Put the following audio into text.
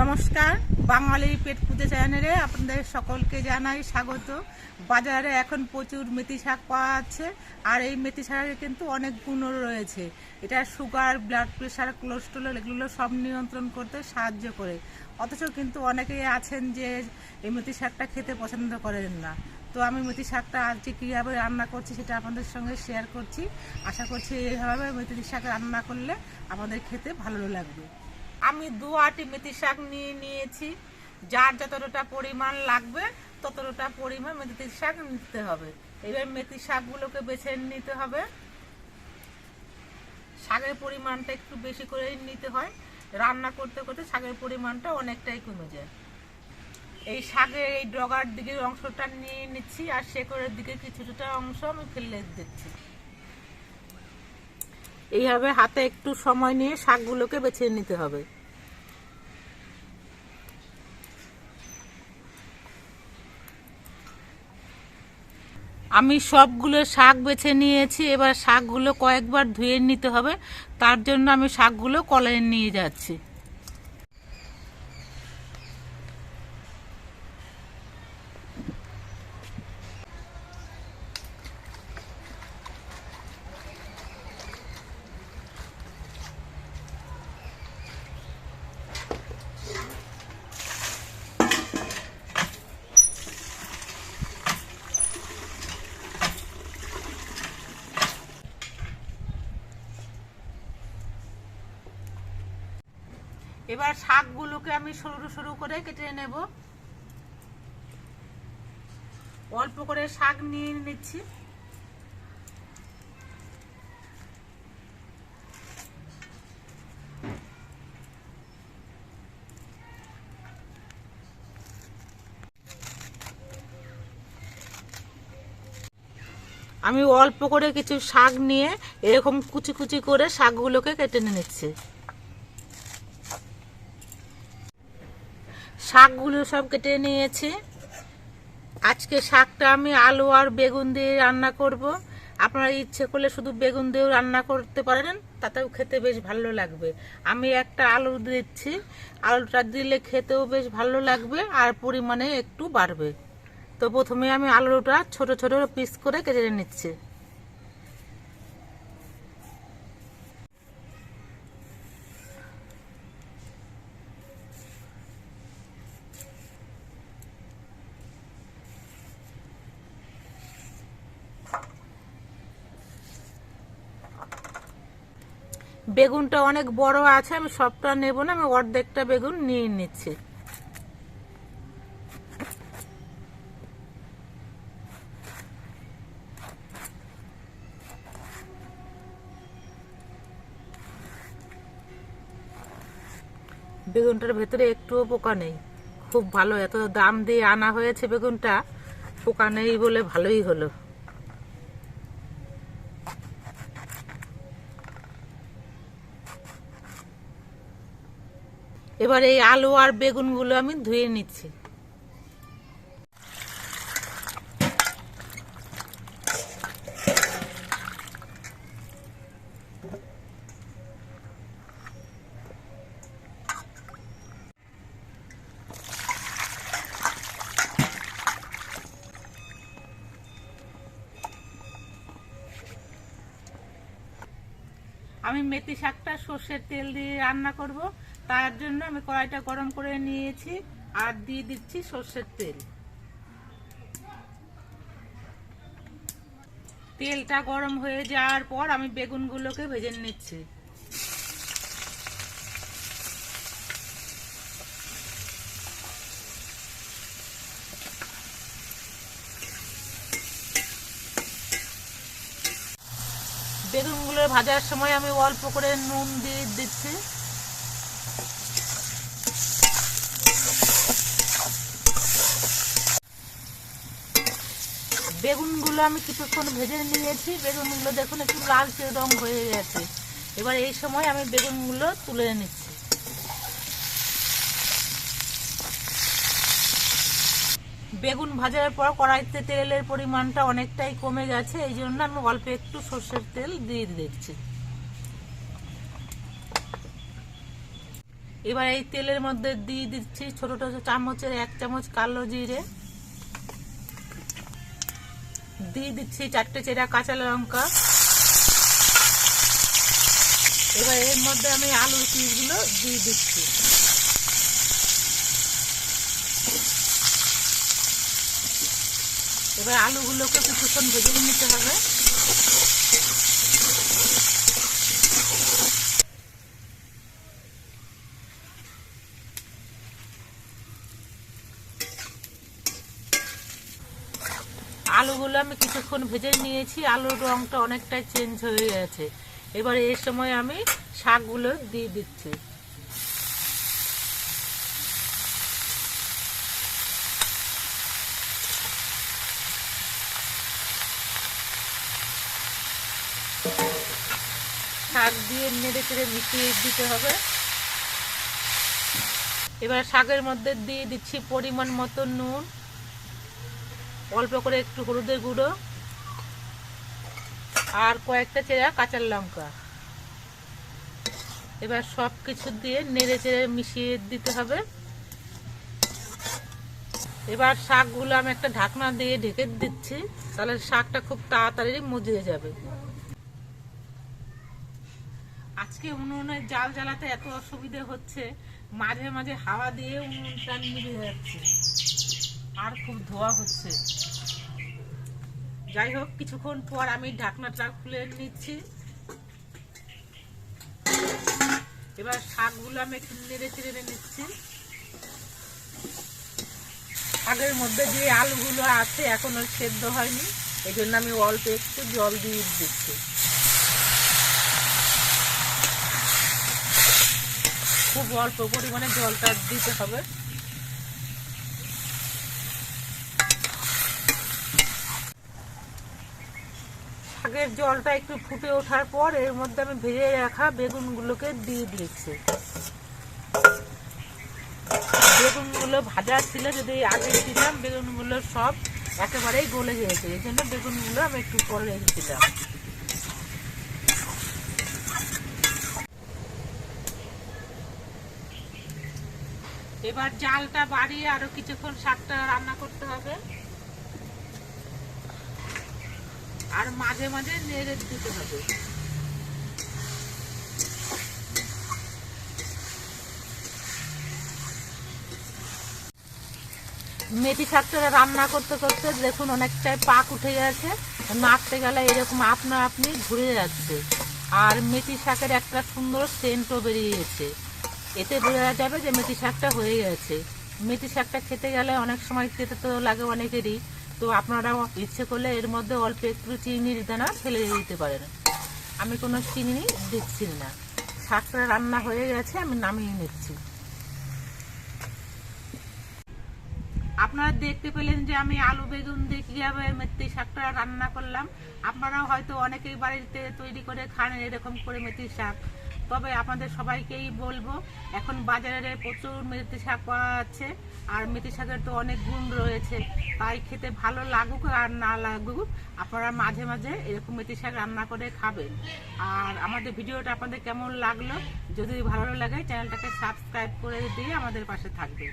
নমস্কার, বাঙালি পেট পুজো চ্যানেলে আপনাদের সকলকে জানাই স্বাগত। বাজারে এখন প্রচুর মেথি শাক পাওয়া যাচ্ছে, আর এই মেথি শাকে কিন্তু অনেক গুণও রয়েছে। এটা সুগার, ব্লাড প্রেশার কোলেস্ট্রল এগুলো সব নিয়ন্ত্রণ করতে সাহায্য করে। অথচ কিন্তু অনেকেই আছেন যে এই মেথি শাকটা খেতে পছন্দ করেন না। তো আমি মেথি শাকটা আজকে কীভাবে রান্না করছি সেটা আপনাদের সঙ্গে শেয়ার করছি। আশা করছি এইভাবে মেথি শাক রান্না করলে আমাদের খেতে ভালো লাগবে। আমি দু আটি মেথি শাক নিয়ে নিয়েছি। যার যতটা পরিমাণ লাগবে, ততটা পরিমাণ মেথি শাক নিতে হবে। এবার মেথি শাকগুলোকে বেছে নিতে হবে। শাকের পরিমাণটা একটু বেশি করে নিতে হয়। রান্না করতে করতে শাকের পরিমাণটা অনেকটাই কমে যায়। এই শাকের এই ডগার দিকের অংশটা নিয়ে নিচ্ছি, আর শেকড়ের দিকে কিছুটা অংশ আমি ফেলে দিচ্ছি। এইভাবে হাতে একটু সময় নিয়ে শাকগুলোকে বেছে নিতে হবে। আমি সবগুলো শাক বেছে নিয়েছি, এবার শাকগুলো কয়েকবার ধুয়ে নিতে হবে। তার জন্য আমি শাকগুলো কলায় নিয়ে যাচ্ছি। এবার শাকগুলোকে আমি সরু সরু করে কেটে নেব। অল্প করে শাক নিয়ে নিচ্ছি। আমি অল্প করে কিছু শাক নিয়ে এরকম কুচি কুচি করে শাকগুলোকে কেটে নিচ্ছি। শাকগুলো সব কেটে নিয়েছি। আজকে শাকটা আমি আলু আর বেগুন দিয়ে রান্না করব। আপনারা ইচ্ছে করলে শুধু বেগুন দিয়েও রান্না করতে পারেন, তাতেও খেতে বেশ ভালো লাগবে। আমি একটা আলু দিচ্ছি, আলুটা দিলে খেতেও বেশ ভালো লাগবে আর পরিমাণে একটু বাড়বে। তো প্রথমে আমি আলুটা ছোট ছোট পিস করে কেটে নিচ্ছি। বেগুনটা অনেক বড় আছে, আমি সবটা নেব না, আমি অর্ধেকটা বেগুন নিয়ে নিচ্ছি। বেগুনটার ভেতরে একটুও পোকা নেই। খুব ভালো, এত দাম দিয়ে আনা হয়েছে বেগুনটা, পোকা নেই বলে ভালোই হলো। এবার এই আলু আর বেগুনগুলো আমি ধুয়ে নিচ্ছি। আমি মেথি শাকটা সর্ষের তেল দিয়ে রান্না করব। তার জন্য আমি কড়াইটা গরম করে নিয়েছি আর দিয়ে দিচ্ছি সর্ষের তেল। তেলটা গরম হয়ে যাওয়ার পর আমি বেগুনগুলোকে ভেজে নিচ্ছি। বেগুনগুলো ভাজার সময় আমি অল্প করে নুন দিয়ে দিচ্ছি। বেগুনগুলো আমি কিছুক্ষণ ভেজে নিয়েছি। বেগুনগুলো দেখুন একটু লালচে রং হয়ে গেছে। এবার এই সময় আমি বেগুনগুলো তুলে নিচ্ছি। বেগুন ভাজার পর কড়াইতে তেলের পরিমাণটা অনেকটাই কমে গেছে, এই জন্য আমি অল্প একটু সর্ষের তেল দিয়ে দিচ্ছি। এবার এই তেলের মধ্যে দিয়ে দিচ্ছি ছোট ছোট চামচের এক চামচ কালো জিরে। দিয়ে দিচ্ছি চারটে চেরা কাঁচা লঙ্কা। এবার এর মধ্যে আমি আলুর পিসগুলো দিয়ে দিচ্ছি। এবার আলুগুলোকে কিছুক্ষণ ভেজে নিতে হবে। আলুগুলো আমি কিছুক্ষণ ভেজে নিয়েছি, আলুর রংটা অনেকটাই চেঞ্জ হয়ে গেছে। এবার এই সময় আমি শাকগুলো দিয়ে দিচ্ছি। শাক দিয়ে নেড়ে চেড়ে মিশিয়ে দিতে হবে। এবার শাকের মধ্যে দিয়ে দিচ্ছি পরিমাণ মতো নুন। অল্প করে একটু হলুদের গুঁড়ো আর কয়েকটা চেরা কাঁচা লঙ্কা। এবার সব কিছু দিয়ে নেড়ে চেড়ে মিশিয়ে দিতে হবে। এবার শাকগুলো আমি একটা ঢাকনা দিয়ে ঢেকে দিচ্ছি, তাহলে শাকটা খুব তাড়াতাড়ি মজিয়ে যাবে। আজকে উনুনে জাল জ্বালাতে এত অসুবিধে হচ্ছে, মাঝে মাঝে হাওয়া দিয়ে উনুনটা নিভে যাচ্ছে। আর খুব ধোয়া হচ্ছে। যাই হোক, কিছুক্ষণ পর আমি ঢাকনাটা খুলে নিচ্ছি। এবার শাকগুলো আমি একটু নেড়ে চেড়ে নিচ্ছি। শাকের মধ্যে যে আলুগুলো আছে এখনও সেদ্ধ হয়নি এই জন্য আমি অল্প একটু জল দিয়ে দিচ্ছি। খুব অল্প পরিমাণে জলটা দিতে হবে। শাকের জলটা একটু ফুটে ওঠার পর এর মধ্যে আমি ভেজে রাখা বেগুনগুলোকে দিয়ে দিয়েছি। বেগুনগুলো ভাজা ছিল যদি আগে দিতাম, বেগুনগুলো সব একেবারেই গলে গিয়েছে। এই জন্য বেগুনগুলো আমি একটু পরে রেখেছিলাম এবার জালটা বাড়িয়ে আরও কিছুক্ষণ শাকটা রান্না করতে হবে। আর মাঝে মাঝে নেড়ে দিতে হবে। মেথি শাকটা রান্না করতে করতে দেখুন অনেকটাই পাক উঠে গেছে। নাড়তে গেলে এরকম আপনা আপনি ঘুরে যাচ্ছে। আর মেথি শাকের একটা সুন্দর সেন্টও বেরিয়েছে। এতে বোঝা যাবে যে মেথি শাকটা হয়ে গেছে। মেথি শাকটা খেতে গেলে অনেক সময় খেতে তো লাগে অনেকেরই। তো আপনারা ইচ্ছে করলে এর মধ্যে অল্প একটু চিনির দানা ফেলে দিতে পারেন। আমি কোনো চিনি দিচ্ছি না। শাকটা রান্না হয়ে গেছে, আমি নামিয়ে নিচ্ছি। আপনারা দেখতে পেলেন যে আমি আলু বেগুন দিয়ে কীভাবে মেথি শাকটা রান্না করলাম। আপনারাও হয়তো অনেকেই বাড়িতে তৈরি করে খান এরকম করে মেথি শাক। তবে আপনাদের সবাইকেই বলব, এখন বাজারে প্রচুর মেথি শাক পাওয়া যাচ্ছে, আর মেথি শাকের তো অনেক গুণ রয়েছে, তাই খেতে ভালো লাগুক আর না লাগুক, আপনারা মাঝে মাঝে এরকম মেথি শাক রান্না করে খাবেন। আর আমাদের ভিডিওটা আপনাদের কেমন লাগল, যদি ভালো লাগে চ্যানেলটাকে সাবস্ক্রাইব করে দিয়ে আমাদের পাশে থাকবেন।